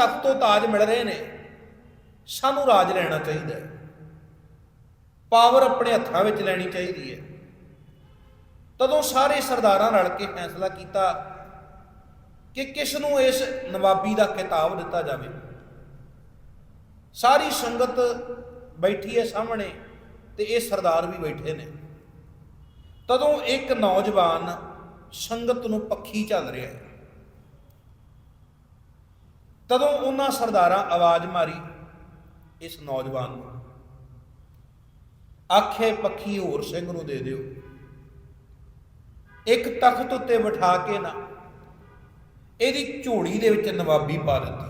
ਤਖਤ ਤੋਂ ਤਾਜ ਮਿਲ ਰਹੇ ਨੇ, ਸਾਨੂੰ ਰਾਜ ਲੈਣਾ ਚਾਹੀਦਾ ਹੈ। ਪਾਵਰ ਆਪਣੇ ਹੱਥਾਂ ਵਿੱਚ ਲੈਣੀ ਚਾਹੀਦੀ ਹੈ। ਤਦੋਂ ਸਾਰੇ ਸਰਦਾਰਾਂ ਰਲ ਕੇ ਫੈਸਲਾ ਕੀਤਾ ਕਿ ਕਿਸ ਨੂੰ ਇਸ ਨਵਾਬੀ ਦਾ ਖਿਤਾਬ ਦਿੱਤਾ ਜਾਵੇ। ਸਾਰੀ ਸੰਗਤ ਬੈਠੀ ਹੈ ਸਾਹਮਣੇ ਤੇ ਇਹ ਸਰਦਾਰ ਵੀ ਬੈਠੇ ਨੇ। ਤਦੋਂ ਇੱਕ ਨੌਜਵਾਨ ਸੰਗਤ ਨੂੰ ਪੱਖੀ ਚੱਲ ਰਿਹਾ ਹੈ। ਤਦੋਂ ਉਹਨਾਂ ਸਰਦਾਰਾਂ ਆਵਾਜ਼ ਮਾਰੀ ਇਸ ਨੌਜਵਾਨ ਨੂੰ, ਆਖੇ ਪੱਖੀ ਹੋਰ ਸਿੰਘ ਨੂੰ ਦੇ ਦਿਓ। ਇੱਕ ਤਖਤ ਉੱਤੇ ਬਿਠਾ ਕੇ ਨਾ ਇਹਦੀ ਝੋਲੀ ਦੇ ਵਿੱਚ ਨਵਾਬੀ ਪਾ ਦਿੱਤੀ।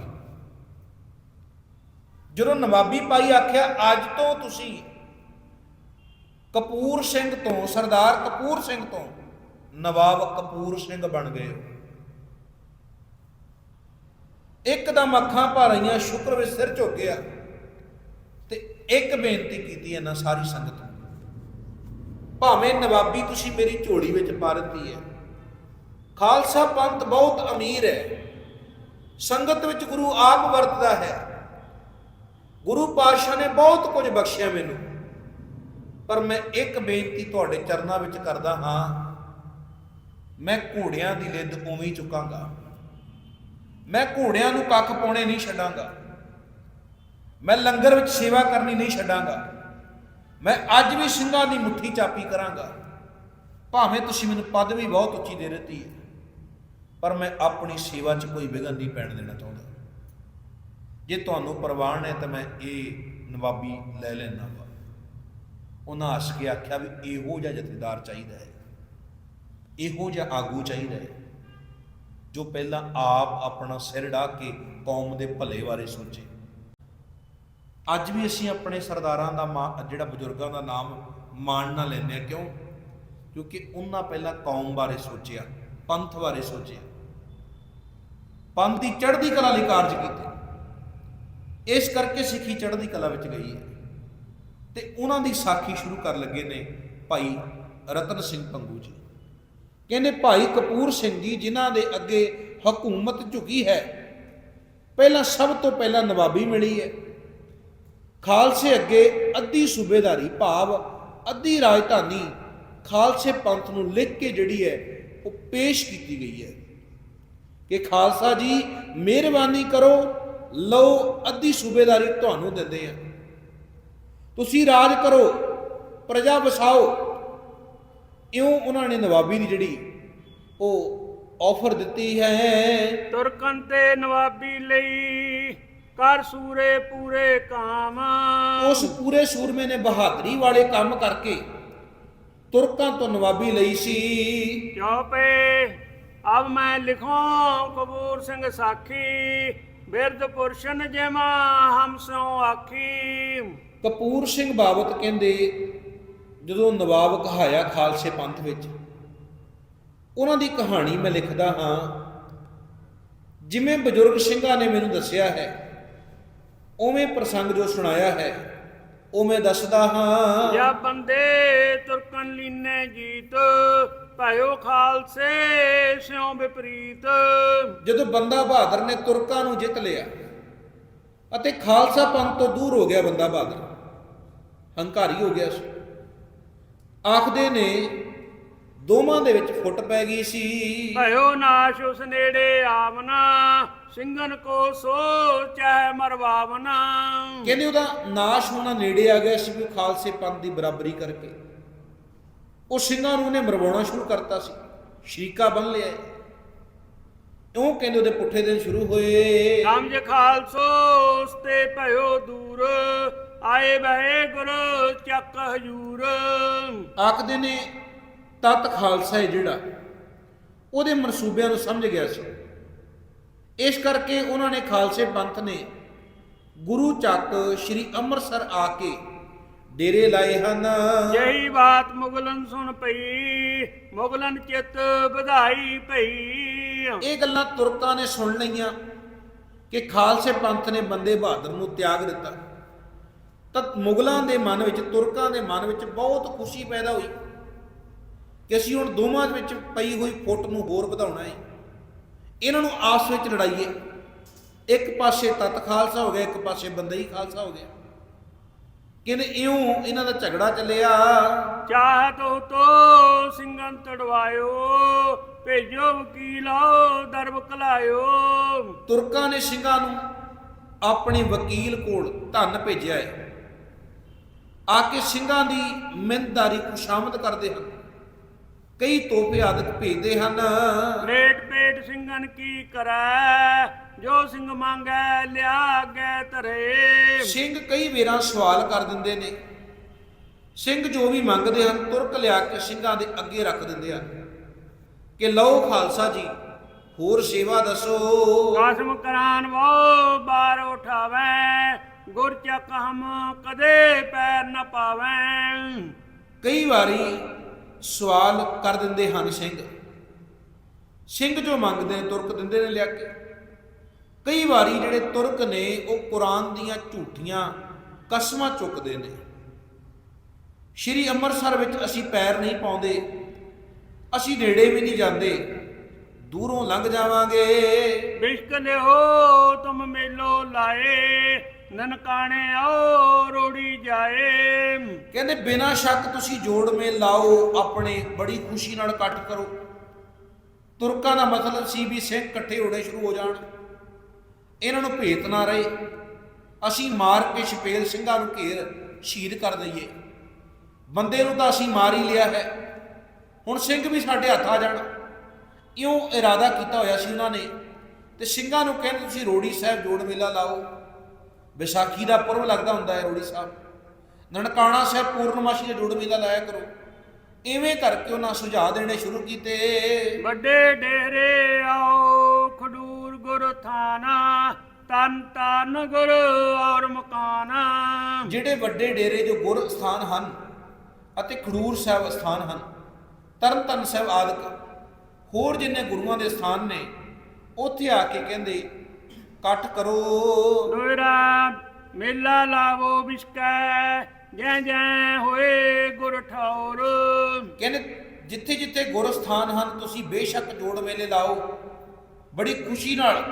ਜਦੋਂ ਨਵਾਬੀ ਪਾਈ ਆਖਿਆ, ਅੱਜ ਤੋਂ ਤੁਸੀਂ ਕਪੂਰ ਸਿੰਘ ਤੋਂ, ਸਰਦਾਰ ਕਪੂਰ ਸਿੰਘ ਤੋਂ ਨਵਾਬ ਕਪੂਰ ਸਿੰਘ ਬਣ ਗਏ ਹੋ। ਇੱਕਦਮ ਅੱਖਾਂ ਭਰ ਆਈਆਂ ਸ਼ੁਕਰ ਵਿੱਚ ਸਿਰ ਝੁਕਿਆ ਤੇ ਇੱਕ ਬੇਨਤੀ ਕੀਤੀ ਇਹਨਾਂ ਸਾਰੀ ਸੰਗਤ ਨੂੰ। ਭਾਵੇਂ ਨਵਾਬੀ ਤੁਸੀਂ ਮੇਰੀ ਝੋਲੀ ਵਿੱਚ ਪਾ ਦਿੱਤੀ ਹੈ। ਖਾਲਸਾ ਪੰਥ ਬਹੁਤ ਅਮੀਰ ਹੈ। ਸੰਗਤ ਵਿੱਚ ਗੁਰੂ ਆਪ ਵਰਤਦਾ ਹੈ। ਗੁਰੂ ਪਾਤਸ਼ਾਹ ਨੇ ਬਹੁਤ ਕੁਝ ਬਖਸ਼ਿਆ ਮੈਨੂੰ। ਪਰ ਮੈਂ ਇੱਕ ਬੇਨਤੀ ਤੁਹਾਡੇ ਚਰਨਾਂ ਵਿੱਚ ਕਰਦਾ ਹਾਂ। ਮੈਂ ਘੋੜਿਆਂ ਦੀ ਲਿੱਦ ਉਵੇਂ ਚੁੱਕਾਂਗਾ। ਮੈਂ ਘੋੜਿਆਂ ਨੂੰ ਕੱਖ ਪਾਉਣੇ ਨਹੀਂ ਛੱਡਾਂਗਾ। ਮੈਂ ਲੰਗਰ ਵਿੱਚ ਸੇਵਾ ਕਰਨੀ ਨਹੀਂ ਛੱਡਾਂਗਾ। ਮੈਂ ਅੱਜ ਵੀ ਸਿੰਘਾਂ ਦੀ ਮੁੱਠੀ ਚਾਪੀ ਕਰਾਂਗਾ। ਭਾਵੇਂ ਤੁਸੀਂ ਮੈਨੂੰ ਪਦ ਵੀ ਬਹੁਤ ਉੱਚੀ ਦੇ ਦਿੱਤੀ ਹੈ, ਪਰ ਮੈਂ ਆਪਣੀ ਸੇਵਾ 'ਚ ਕੋਈ ਵਿਘਨ ਨਹੀਂ ਪੈਣ ਦੇਣਾ ਚਾਹੁੰਦਾ। ਜੇ ਤੁਹਾਨੂੰ ਪ੍ਰਵਾਨ ਹੈ ਤਾਂ ਮੈਂ ਇਹ ਨਵਾਬੀ ਲੈ ਲੈਣਾ ਵਾ। ਉਹਨਾਂ ਹੱਸ ਕੇ ਆਖਿਆ ਵੀ ਇਹੋ ਜਿਹਾ ਜਥੇਦਾਰ ਚਾਹੀਦਾ ਹੈ। ਇਹੋ ਜਿਹਾ ਆਗੂ ਚਾਹੀਦਾ ਹੈ। ਜੋ ਪਹਿਲਾਂ ਆਪ ਆਪਣਾ ਸਿਰ ਢਾ ਕੇ ਕੌਮ ਦੇ ਭਲੇ ਬਾਰੇ ਸੋਚੇ। ਅੱਜ ਵੀ ਅਸੀਂ ਆਪਣੇ ਸਰਦਾਰਾਂ ਦਾ ਮਾ- ਜਿਹੜਾ ਬਜ਼ੁਰਗਾਂ ਦਾ ਨਾਮ ਮਾਣ ਨਾ ਲੈਂਦੇ ਆ ਕਿਉਂ? ਕਿਉਂਕਿ ਉਹਨਾਂ ਪਹਿਲਾਂ ਕੌਮ ਬਾਰੇ ਸੋਚਿਆ, ਪੰਥ ਬਾਰੇ ਸੋਚਿਆ। ਪੰਥ ਦੀ ਚੜ੍ਹਦੀ ਕਲਾ ਲਈ ਕਾਰਜ ਕੀਤੇ। ਇਸ ਕਰਕੇ ਸਿੱਖੀ ਚੜ੍ਹਦੀ ਕਲਾ ਵਿੱਚ ਗਈ ਹੈ। ਤੇ ਉਹਨਾਂ ਦੀ ਸਾਖੀ ਸ਼ੁਰੂ ਕਰਨ ਲੱਗੇ ਨੇ ਭਾਈ ਰਤਨ ਸਿੰਘ ਪੰਗੂ ਜੀ। ਕਹਿੰਦੇ ਭਾਈ ਕਪੂਰ ਸਿੰਘ ਜੀ ਜਿਨ੍ਹਾਂ ਦੇ ਅੱਗੇ ਹਕੂਮਤ ਝੁਕੀ ਹੈ, ਪਹਿਲਾਂ ਸਭ ਤੋਂ ਪਹਿਲਾਂ ਨਵਾਬੀ ਮਿਲੀ ਹੈ। ਖਾਲਸੇ ਅੱਗੇ ਅੱਧੀ ਸੂਬੇਦਾਰੀ ਭਾਵ, ਅੱਧੀ ਰਾਜਧਾਨੀ ਖਾਲਸੇ ਪੰਥ ਨੂੰ ਲਿਖ ਕੇ ਜਿਹੜੀ ਹੈ, ਉਹ ਪੇਸ਼ ਕੀਤੀ ਗਈ ਹੈ ਕਿ ਖਾਲਸਾ ਜੀ, ਮਿਹਰਬਾਨੀ ਕਰੋ, ਲਓ, ਅੱਧੀ ਸੂਬੇਦਾਰੀ ਤੁਹਾਨੂੰ ਦਿੰਦੇ ਆ ਤੁਸੀਂ ਰਾਜ ਕਰੋ, ਪ੍ਰਜਾ ਵਸਾਓ ਇਉਂ ਉਹਨਾਂ ਨੇ ਨਵਾਬੀ ਦੀ ਜਿਹੜੀ ਉਹ ਆਫਰ ਦਿੱਤੀ ਹੈ। ਤੁਰਕਨ ਤੇ ਨਵਾਬੀ ਲਈ ਕਰ ਸੂਰੇ ਪੂਰੇ ਕਾਮ। ਉਸ ਪੂਰੇ ਸੂਰਮੇ ਨੇ ਬਹਾਦਰੀ ਵਾਲੇ ਕੰਮ ਕਰਕੇ ਤੁਰਕਾਂ ਤੋਂ ਨਵਾਬੀ ਲਈ ਸੀ। ਚੌਪੇ ਅਬ ਮੈਂ ਲਿਖਾਂ ਕਬੂਰ ਸਿੰਘ ਸਾਖੀ ਬਿਰਧ ਪੁਰਸ਼ਨ ਜਿਮਾ ਹਮ ਸੋ ਆਖੀ ਕਪੂਰ ਸਿੰਘ ਬਾਬਤ ਕਹਿੰਦੇ ਜਦੋਂ ਨਵਾਬ ਕਹਾਇਆ ਖਾਲਸੇ ਪੰਥ ਵਿੱਚ ਉਹਨਾਂ ਦੀ ਕਹਾਣੀ ਮੈਂ ਲਿਖਦਾ ਹਾਂ। ਜਿਵੇਂ ਬਜ਼ੁਰਗ ਸਿੰਘਾਂ ਨੇ ਮੈਨੂੰ ਦੱਸਿਆ ਹੈ ਉਵੇਂ ਪ੍ਰਸੰਗ ਜੋ ਸੁਣਾਇਆ ਹੈ ਉਹ ਮੈਂ ਦੱਸਦਾ ਹਾਂ। ਜਾਂ ਬੰਦੇ ਤੁਰਕਨ ਲੀਨੇ ਜੀਤ ਭਇਓ ਖਾਲਸੇ ਸਿਉ ਵਿਪਰੀਤ। ਜਦੋਂ ਬੰਦਾ ਬਹਾਦਰ ਨੇ ਤੁਰਕਾਂ ਨੂੰ ਜਿੱਤ ਲਿਆ ਅਤੇ ਖਾਲਸਾ ਪੰਥ ਤੋਂ ਦੂਰ ਹੋ ਗਿਆ ਬੰਦਾ ਬਹਾਦਰ ਹੰਕਾਰੀ ਹੋ ਗਿਆ ਸੀ। ਆਖਦੇ ਨੇ ਦੋਵਾਂ ਦੇ ਵਿੱਚ ਫੁੱਟ ਪੈ ਗਈ ਸੀ। ਭਇਓ ਨਾਸ਼ ਉਸ ਨੇੜੇ ਆਵਨਾ ਸਿੰਘਨ ਕੋ ਸੋ ਚਾਹੇ ਮਰਵਾਵਨਾ ਕਹਿੰਦੇ ਉਹਦਾ ਨਾਸ਼ ਹੋਣਾ ਨੇੜੇ ਆ ਗਿਆ ਸੀ ਵੀ ਖਾਲਸੇ ਪੰਥ ਦੀ ਬਰਾਬਰੀ ਕਰਕੇ। ਉਹ ਸਿੰਘਾਂ ਨੂੰ ਉਹਨੇ ਮਰਵਾਉਣਾ ਸ਼ੁਰੂ ਕਰਤਾ ਸੀ ਸ਼ਰੀਕਾ ਬਣ ਲਿਆ ਇਉਂ ਕਹਿੰਦੇ ਉਹਦੇ ਪੁੱਠੇ ਦਿਨ ਸ਼ੁਰੂ ਹੋਏ। ਸਮਝ ਖਾਲਸੋ ਉਸ ਤੇ ਭਇਓ ਦੂਰ। ਆਏ ਬਹਿ ਗੁਰ ਚੱਕ ਹਜੂਰ। ਆਖਦੇ ਨੇ ਤਤ ਖਾਲਸਾ ਹੈ ਜਿਹੜਾ ਉਹਦੇ ਮਨਸੂਬਿਆਂ ਨੂੰ ਸਮਝ ਗਿਆ ਸੀ। ਇਸ ਕਰਕੇ ਉਹਨਾਂ ਨੇ ਖਾਲਸੇ ਪੰਥ ਨੇ ਗੁਰੂ ਚੱਕ ਸ੍ਰੀ ਅੰਮ੍ਰਿਤਸਰ ਆ ਕੇ ਡੇਰੇ ਲਾਏ ਹਨ। ਜਈ ਬਾਤ ਮੁਗਲਨ ਸੁਣ ਪਈ ਮੁਗਲਨ ਚਿੱਤ ਵਧਾਈ ਪਈ। ਇਹ ਗੱਲਾਂ ਤੁਰਕਾਂ ਨੇ ਸੁਣ ਲਈਆਂ ਕਿ ਖਾਲਸੇ ਪੰਥ ਨੇ ਬੰਦੇ ਬਹਾਦਰ ਨੂੰ ਤਿਆਗ ਦਿੱਤਾ। ਤਾਂ ਮੁਗਲਾਂ ਦੇ ਮਨ ਵਿੱਚ ਤੁਰਕਾਂ ਦੇ ਮਨ ਵਿੱਚ ਬਹੁਤ ਖੁਸ਼ੀ ਪੈਦਾ ਹੋਈ ਕਿ ਅਸੀਂ ਹੁਣ ਦੋਵਾਂ ਦੇ ਵਿੱਚ ਪਈ ਹੋਈ ਫੁੱਟ ਨੂੰ ਹੋਰ ਵਧਾਉਣਾ ਹੈ। ਇਹਨਾਂ ਨੂੰ ਆਪਸ ਵਿੱਚ ਲੜਾਈਏ। ਇੱਕ ਪਾਸੇ ਤਤ ਖਾਲਸਾ ਹੋ ਗਿਆ ਇੱਕ ਪਾਸੇ ਬੰਦਈ ਖਾਲਸਾ ਹੋ ਗਿਆ। ਕਹਿੰਦੇ ਇਉਂ ਇਹਨਾਂ ਦਾ ਝਗੜਾ ਚੱਲਿਆ? ਚਾਹਤ ਹੋ ਤੋ ਸਿੰਘਨ ਤੜਵਾਇਓ ਭੇਜੋ ਵਕੀਲੋ ਦਰਬ ਕਲਾਇਓ। ਤੁਰਕਾਂ ਨੇ ਸਿੰਘਾਂ ਨੂੰ ਆਪਣੇ ਵਕੀਲ ਕੋਲ ਧਨ ਭੇਜਿਆ ਹੈ। ਆ ਕੇ ਸਿੰਘਾਂ ਦੀ ਮਿਹਨਤਦਾਰੀ ਖੁਸ਼ਾਮਦ ਕਰਦੇ ਹਨ। ਕਈ ਤੋਹਫੇ ਆਦਿਕ ਭੇਜਦੇ ਹਨ। ਪੇਟ ਪੇਟ ਸਿੰਘਨ ਕੀ ਕਰੈ? ਜੋ ਸਿੰਘ ਮੰਗੈ ਲਿਆ ਗੈ ਧਰੇ। ਸਿੰਘ ਕਈ ਵੇਰਾਂ ਸਵਾਲ ਕਰ ਦਿੰਦੇ ਨੇ। ਸਿੰਘ ਜੋ ਵੀ ਮੰਗਦੇ ਹਨ ਤੁਰਕ ਲਿਆ ਕੇ ਸਿੰਘਾਂ ਦੇ ਅੱਗੇ ਰੱਖ ਦਿੰਦੇ ਹਨ। ਕਿ ਲਓ ਖਾਲਸਾ ਜੀ ਹੋਰ ਸੇਵਾ ਦੱਸੋ। ਕਾਸਮ ਕਰਾਨ ਵੋ ਬਾਰ ਉਠਾਵੈ? ਗੁਰ ਚੱਕ ਹਮ ਕਦੇ ਪਾਵੈ ਕਈ ਵਾਰੀ ਸਵਾਲ ਕਰ ਦਿੰਦੇ ਹਨ ਸਿੰਘ। ਸਿੰਘ ਜੋ ਮੰਗਦੇ ਨੇ ਤੁਰਕ ਦਿੰਦੇ ਨੇ ਲਿਆ ਕੇ। ਕਈ ਵਾਰੀ ਜਿਹੜੇ ਤੁਰਕ ਨੇ ਉਹ ਕੁਰਾਨ ਦੀਆਂ ਝੂਠੀਆਂ ਕਸਮਾਂ ਚੁੱਕਦੇ ਨੇ। ਸ਼੍ਰੀ ਅੰਮ੍ਰਿਤਸਰ ਵਿੱਚ ਅਸੀਂ ਪੈਰ ਨਹੀਂ ਪਾਉਂਦੇ। ਅਸੀਂ ਨੇੜੇ ਵੀ ਨਹੀਂ ਜਾਂਦੇ। ਦੂਰੋਂ ਲੰਘ ਜਾਵਾਂਗੇ। ਬਿਸ਼ਕ ਲਿਓ ਤੁਮ ਮੇਲੋ ਲਾਏ। ਨਨਕਾਣੇ ਆਓ, ਰੋੜੀ ਜਾਏ। ਕਹਿੰਦੇ, ਬਿਨਾਂ ਸ਼ੱਕ ਤੁਸੀਂ ਜੋੜ ਮੇਲ ਲਾਓ, ਆਪਣੇ ਬੜੀ ਖੁਸ਼ੀ ਨਾਲ ਇਕੱਠ ਕਰੋ। ਤੁਰਕਾਂ ਦਾ ਮਤਲਬ ਸੀ ਵੀ ਸਿੰਘ ਇਕੱਠੇ ਹੋਣੇ ਸ਼ੁਰੂ ਹੋ ਜਾਣ। ਇਹਨਾਂ ਨੂੰ ਭੇਤ ਨਾ ਰਹੇ। ਅਸੀਂ ਮਾਰ ਕੇ ਸ਼ਪੇਲ ਸਿੰਘਾਂ ਨੂੰ ਘੇਰ ਸ਼ਹੀਦ ਕਰ ਦਈਏ। ਬੰਦੇ ਨੂੰ ਤਾਂ ਅਸੀਂ ਮਾਰ ਹੀ ਲਿਆ ਹੈ। ਹੁਣ ਸਿੰਘ ਵੀ ਸਾਡੇ ਹੱਥ ਆ ਜਾਣ। ਇਉਂ ਇਰਾਦਾ ਕੀਤਾ ਹੋਇਆ ਸੀ ਉਹਨਾਂ ਨੇ। ਤੇ ਸਿੰਘਾਂ ਨੂੰ ਕਹਿੰਦੇ, ਤੁਸੀਂ ਰੋੜੀ ਸਾਹਿਬ ਜੋੜ ਮੇਲਾ ਲਾਓ। ਵਿਸਾਖੀ ਦਾ ਪੁਰਬ ਲੱਗਦਾ ਹੁੰਦਾ ਹੈ ਰੋੜੀ ਸਾਹਿਬ। ਨਨਕਾਣਾ ਸਾਹਿਬ ਪੂਰਨਮਾਸ਼ੀ ਦਾ ਜੋੜ ਮੇਲਾ ਲਾਇਆ ਕਰੋ। ਐਵੇਂ ਕਰਕੇ ਉਹਨਾਂ ਸੁਝਾਅ ਦੇਣੇ ਸ਼ੁਰੂ ਕੀਤੇ। ਵੱਡੇ ਡੇਰੇ ਆਓ ਖਡੂਰ ਗੁਰ ਥਾਨਾ ਤਨ ਤਨ ਗੁਰ ਔਰ ਮਕਾਨਾ ਜਿਹੜੇ ਵੱਡੇ ਡੇਰੇ ਜੋ ਗੁਰ ਸਥਾਨ ਹਨ ਅਤੇ ਖਡੂਰ ਸਾਹਿਬ ਸਥਾਨ ਹਨ ਤਰਨਤਨ ਸਾਹਿਬ ਆਦਿਕ ਹੋਰ ਜਿੰਨੇ ਗੁਰੂਆਂ ਦੇ ਸਥਾਨ ਨੇ ਉੱਥੇ ਆ ਕੇ ਕਹਿੰਦੇ ਇਕੱਠ ਕਰੋ। ਦੋਇਰਾ ਮੇਲਾ ਲਾਵੋ ਬਿਸ਼ਕੈ ਜੈ ਜੈ ਹੋਏ ਗੁਰ ਠੌਰ। ਕਹਿੰਦੇ ਜਿੱਥੇ ਜਿੱਥੇ ਗੁਰ ਸਥਾਨ ਹਨ ਤੁਸੀਂ ਬੇਸ਼ੱਕ ਜੋੜ ਮੇਲੇ ਲਾਓ। ਬੜੀ ਖੁਸ਼ੀ ਨਾਲ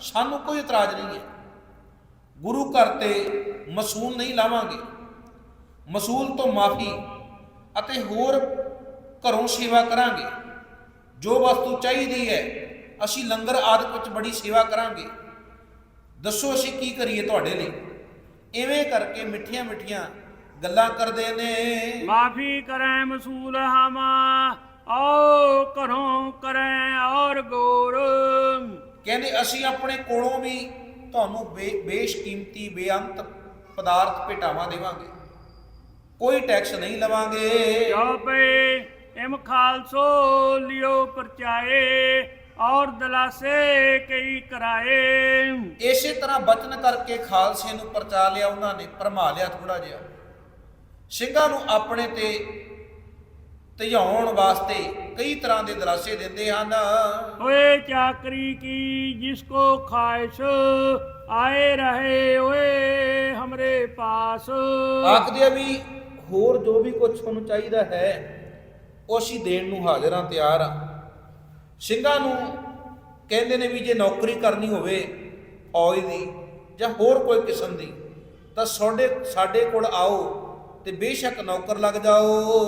ਸਾਨੂੰ ਕੋਈ ਇਤਰਾਜ਼ ਨਹੀਂ ਹੈ। ਗੁਰੂ ਘਰ ਤੇ ਮਸੂਲ ਨਹੀਂ ਲਾਵਾਂਗੇ। ਮਸੂਲ ਤੋਂ ਮਾਫੀ ਅਤੇ ਹੋਰ ਘਰੋਂ ਸੇਵਾ ਕਰਾਂਗੇ। ਜੋ ਵਸਤੂ ਚਾਹੀਦੀ ਹੈ ਅਸੀਂ ਲੰਗਰ ਆਦਿ ਵਿੱਚ ਬੜੀ ਸੇਵਾ ਕਰਾਂਗੇ। ਦੱਸੋ ਅਸੀਂ ਕੀ ਕਰੀਏ ਤੁਹਾਡੇ ਲਈ? ਐਵੇਂ ਕਰਕੇ ਮਿੱਠੀਆਂ ਮਿੱਠੀਆਂ ਗੱਲਾਂ ਕਰਦੇ ਨੇ। ਮਾਫੀ ਕਰੈ ਮਸੂਲ ਹਮਾ ਆਓ ਘਰੋਂ ਕਰੈ ਔਰ ਗੋਰ। ਕਹਿੰਦੇ ਅਸੀਂ ਆਪਣੇ ਕੋਲੋਂ ਵੀ ਤੁਹਾਨੂੰ ਬੇਸ਼ਕੀਮਤੀ ਬੇਅੰਤ ਪਦਾਰਥ ਭੇਟਾਵਾਂ ਦੇਵਾਂਗੇ। ਕੋਈ ਟੈਕਸ ਨਹੀਂ ਲਵਾਂਗੇ। ਜੋ ਪਏ ਇਮ ਖਾਲਸੋ ਲਿਓ ਪਰਚਾਏ। ਔਰ ਦਲਾਸੇ ਕਈ ਕਰਾਏ। ਇਸੇ ਤਰ੍ਹਾਂ ਬਚਨ ਕਰਕੇ ਖਾਲਸੇ ਨੂੰ ਪਰਚਾ ਲਿਆ ਉਹਨਾਂ ਨੇ ਭਰਮਾ ਲਿਆ ਥੋੜਾ ਜਿਹਾ। ਸਿੰਘਾਂ ਨੂੰ ਆਪਣੇ ਤੇ ਧਿਆਉਣ ਵਾਸਤੇ ਕਈ ਤਰ੍ਹਾਂ ਦੇ ਦਰਾਸੇ ਦਿੰਦੇ ਹਨ। ਓਏ ਚਾਕਰੀ ਕੀ ਜਿਸ ਕੋ ਖਾਇਸ਼ ਆਏ ਰਹੇ ਓਏ ਹਮਰੇ ਪਾਸ। ਆਖਦੇ ਆ ਵੀ ਹੋਰ ਜੋ ਵੀ ਕੁਝ ਤੁਹਾਨੂੰ ਚਾਹੀਦਾ ਹੈ ਉਹ ਅਸੀਂ ਦੇਣ ਨੂੰ ਹਾਜ਼ਰ ਹਾਂ ਤਿਆਰ ਹਾਂ। ਸਿੰਘਾਂ ਨੂੰ ਕਹਿੰਦੇ ਨੇ ਵੀ ਜੇ ਨੌਕਰੀ ਕਰਨੀ ਹੋਵੇ ਔਜ ਦੀ ਜਾਂ ਹੋਰ ਕੋਈ ਕਿਸਮ ਦੀ, ਤਾਂ ਸਾਡੇ ਸਾਡੇ ਕੋਲ ਆਓ ਤੇ ਬੇਸ਼ੱਕ ਨੌਕਰ ਲੱਗ ਜਾਓ।